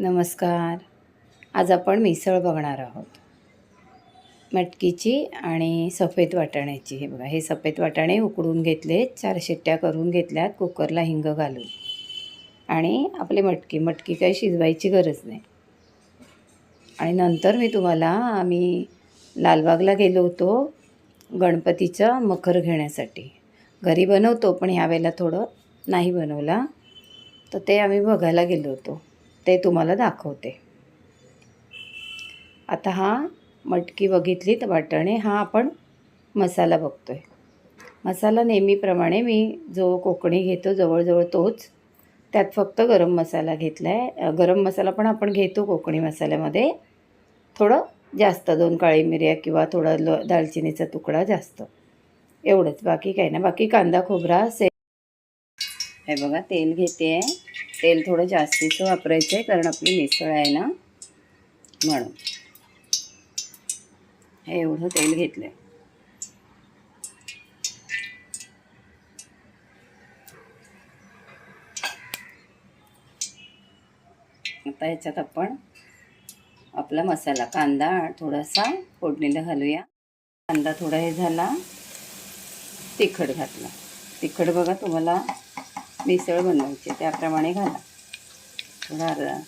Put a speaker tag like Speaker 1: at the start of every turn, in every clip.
Speaker 1: नमस्कार. आज आपण मिसळ बघणार आहोत. मटकीची आणि सफेद वाटाण्याची. हे बघा हे सफेद वाटाणे उकडून घेतले चार शिट्ट्या करून घेतल्यात कुकरला हिंग घालून. आणि आपली मटकी मटकी काही शिजवायची गरज नाही. आणि नंतर मी तुम्हाला आम्ही लालबागला गेलो होतो गणपतीचं मखर घेण्यासाठी. घरी बनवतो पण ह्यावेळेला थोडं नाही बनवला. तर ते आम्ही बघायला गेलो होतो. ते तुम्हाला दाखवते. आता हा मटकी बघितली तर वाटणे हा आपण मसाला बघतो आहे मसाला नेहमीप्रमाणे मी जो कोकणी घेतो जवळजवळ तोच. त्यात फक्त गरम मसाला घेतला आहे गरम मसाला पण आपण घेतो कोकणी मसाल्यामध्ये. थोडं जास्त दोन काळी मिऱ्या किंवा थोडा ल दालचिनीचा तुकडा जास्त. एवढंच. बाकी काही नाही. बाकी कांदा खोबरा से हे बघा तेल घेते आहे तेल थोडं जास्तीचं वापरायचं आहे कारण आपली मिसळ आहे ना म्हणून. हे एवढं तेल घेतलं आहे आता ह्याच्यात आपण आपला मसाला कांदा थोडासा फोडणीला घालूया. कांदा थोडा हे झाला तिखट घातला. तिखट बघा तुम्हाला मिसळ बनवायची त्याप्रमाणे घाला. थोडा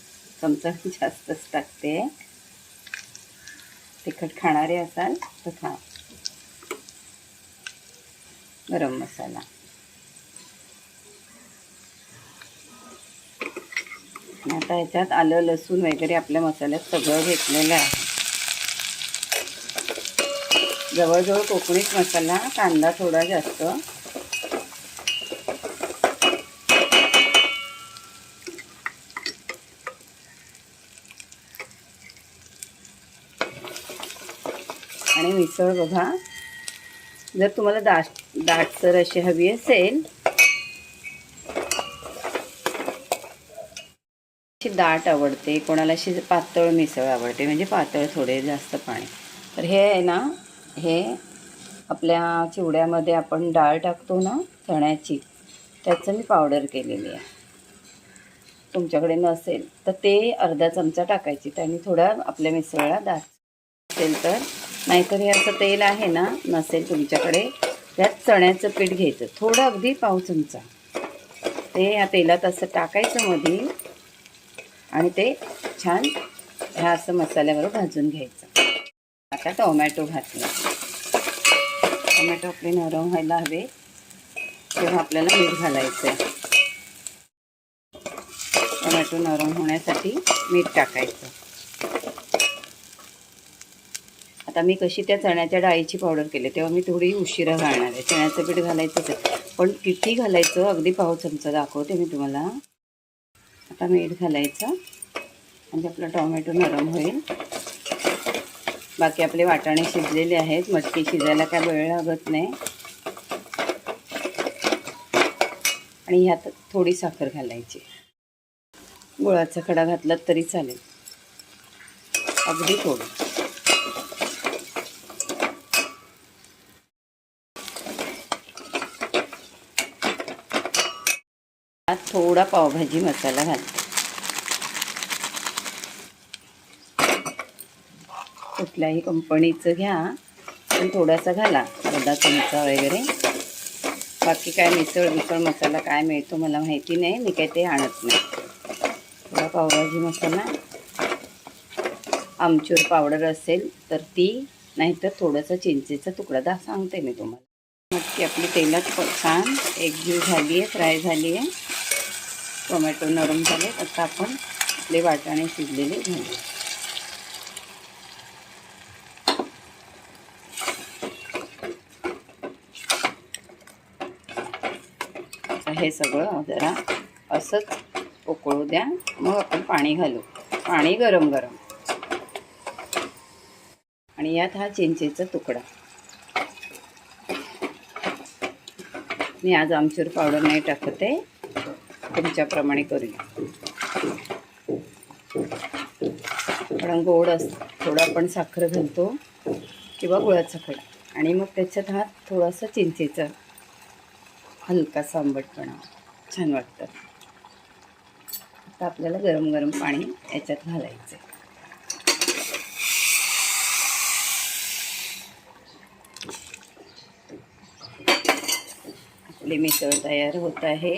Speaker 1: चमचा जास्तच टाकते. तिखट खाणारे असाल तर खा. गरम मसाला. आता ह्याच्यात आलं लसूण वगैरे आपल्या मसाल्यात सगळं घेतलेलं आहे. जवळजवळ कोकणीत मसाला कांदा थोडा जास्त आणि मिसळ बघा. जर तुम्हाला दाट दाटसर अशी हवी असेल. अशी दाट आवडते कोणाला अशी पातळ मिसळ आवडते म्हणजे पातळ थोडे जास्त पाणी. तर हे आहे ना हे आपल्या चिवड्यामध्ये आपण डाळ टाकतो ना चण्याची त्याचं मी पावडर केलेली आहे. तुमच्याकडे नसेल तर ते अर्धा चमचा टाकायची त्याने थोडा आपल्या मिसळला दाट असेल तर. नाहीतर हे असं तेल आहे ना नसेल तुमच्याकडे. त्यात चण्याचं पीठ घ्यायचं. थोडं अगदी पाव चमचा. ते ह्या तेलात असं टाकायचं मध्ये आणि ते छान ह्या असं मसाल्याबरोबर भाजून घ्यायचं. आता टोमॅटो घातला. टोमॅटो आपले नरम व्हायला हवे. तेव्हा आपल्याला मीठ घालायचं आहे टोमॅटो नरम होण्यासाठी मीठ टाकायचं. आता मी कशी त्या चण्याच्या डाळीची पावडर केली तेव्हा मी थोडी उशिरा घालणार आहे. चण्याचं पीठ घालायचंच आहे. पण किती घालायचं अगदी पाव चमचा दाखवते मी तुम्हाला. आता मीठ घालायचं म्हणजे आपला टोमॅटो नरम होईल. बाकी आपले वाटाणे शिजलेले आहेत. मटकी शिजायला काय वेळ लागत नाही. आणि ह्यात थोडी साखर घालायची. गुळाचा खडा घातला तरी चालेल. अगदी थोडं. थोडा पावभाजी मसाला घालते. कुठल्याही कंपनीचं घ्या पण थोडासा घाला अर्धा चमचा वगैरे. बाकी काय मिसळ मिसळ मसाला काय मिळतो मला माहिती नाही मी काय ते आणत नाही. थोडा पावभाजी मसाला. आमचूर पावडर असेल तर ती नाहीतर थोडंसं चिंचेचा तुकडा दा सांगते मी तुम्हाला. नक्की आपली तेलात प- छान एकजीव झाली आहे फ्राय झाली आहे टोमॅटो नरम झाले. आता आपण आपले वाटाणे शिजलेले घालू हे सगळं जरा असंच उकळू द्या. मग आपण पाणी घालू. पाणी गरम गरम. आणि यात हा चिंचेचा तुकडा. मी आज आमचूर पावडर नाही टाकते. तुमच्याप्रमाणे करूया. कारण गोड अस थोडा आपण साखर घालतो किंवा गुळाचा खडा आणि मग त्याच्यात हा थोडासा चिंचेचा हलकासा आंबटपणा छान वाटतं. आता आपल्याला गरम गरम पाणी याच्यात घालायचं आहे आपली मिसळ तयार होत आहे.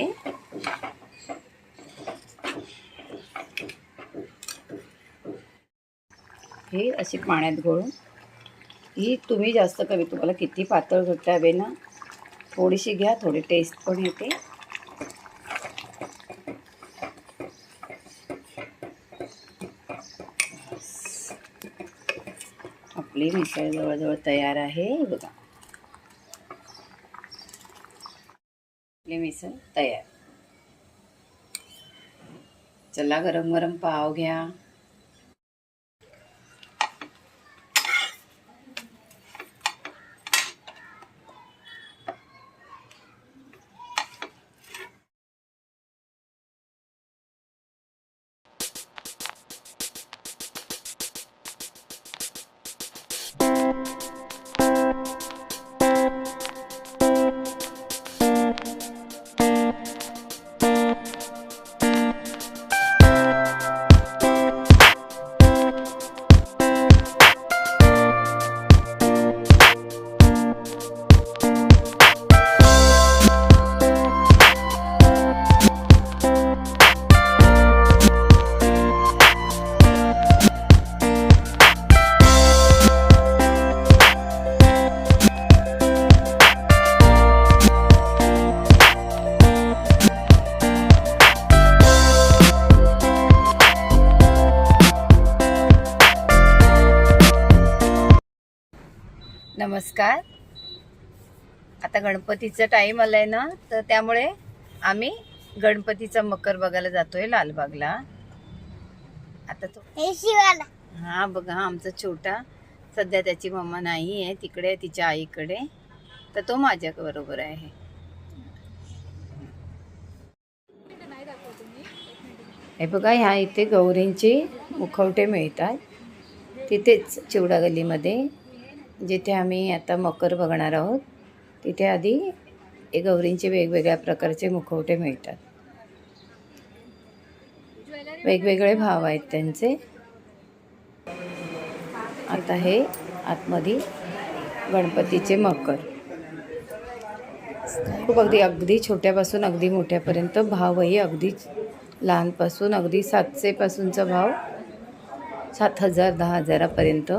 Speaker 1: हे अशी पाण्यात घोळून. ही तुम्ही जास्त कमी तुम्हाला किती पातळ घट्टा हवे ना थोडीशी घ्या थोडी टेस्ट पण येते. आपली मिसळ जवळजवळ तयार आहे बघा. आपली मिसळ तयार. चला गरम गरम पाव घ्या. नमस्कार. आता गणपतीचा टाईम आलाय ना तर त्यामुळे आम्ही गणपतीचा मकर बघायला जातोय लालबागला. आता तो
Speaker 2: हे
Speaker 1: हा बघा हा आमचा छोटा. सध्या त्याची मम्मा नाही आहे तिकडे आहे तिच्या आईकडे. तर तो माझ्या बरोबर आहे. हे बघा ह्या इथे गौरींचे मुखवटे मिळतात. तिथेच चिवडा गल्लीमध्ये. जिथे आम्ही आता मकर बघणार आहोत तिथे आधी हे गौरींचे वेगवेगळ्या प्रकारचे मुखवटे मिळतात. वेगवेगळे भाव आहेत त्यांचे. आता हे आतमध्ये गणपतीचे मकर. खूप अगदी अगदी छोट्यापासून अगदी मोठ्यापर्यंत भावही अगदी लहानपासून अगदी सातशेपासूनचा भाव सात हजार दहा हजारापर्यंत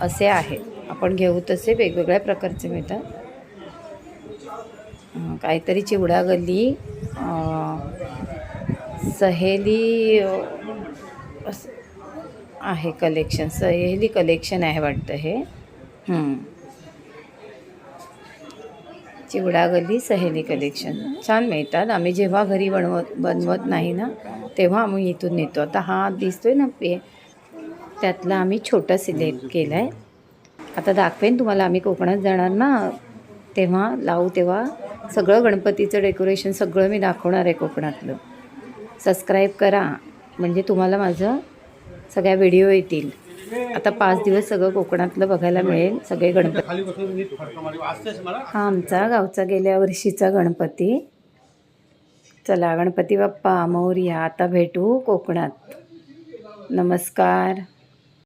Speaker 1: असे आहेत. आपण घेऊ तसे वेगवेगळ्या प्रकारचे मिळतात. काहीतरी चिवडा गल्ली सहेली असं आहे कलेक्शन सहेली कलेक्शन आहे वाटतं हे. चिवडा गल्ली सहेली कलेक्शन छान मिळतात. आम्ही जेव्हा घरी बनवत बनवत नाही ना तेव्हा आम्ही इथून नेतो. आता हा दिसतोय ना पे त्यातला आम्ही छोटा सिलेक्ट केला आहे आता दाखवेन तुम्हाला आम्ही कोकणात जाणार ना तेव्हा लावू तेव्हा. सगळं गणपतीचं डेकोरेशन सगळं मी दाखवणार आहे कोकणातलं. सबस्क्राईब करा म्हणजे तुम्हाला माझं सगळ्या व्हिडिओ येतील. आता पाच दिवस सगळं कोकणातलं बघायला मिळेल सगळे गणपती. हा आमचा गावचा गेल्या वर्षीचा गणपती. चला गणपती बाप्पा मोरया आता भेटू कोकणात. नमस्कार.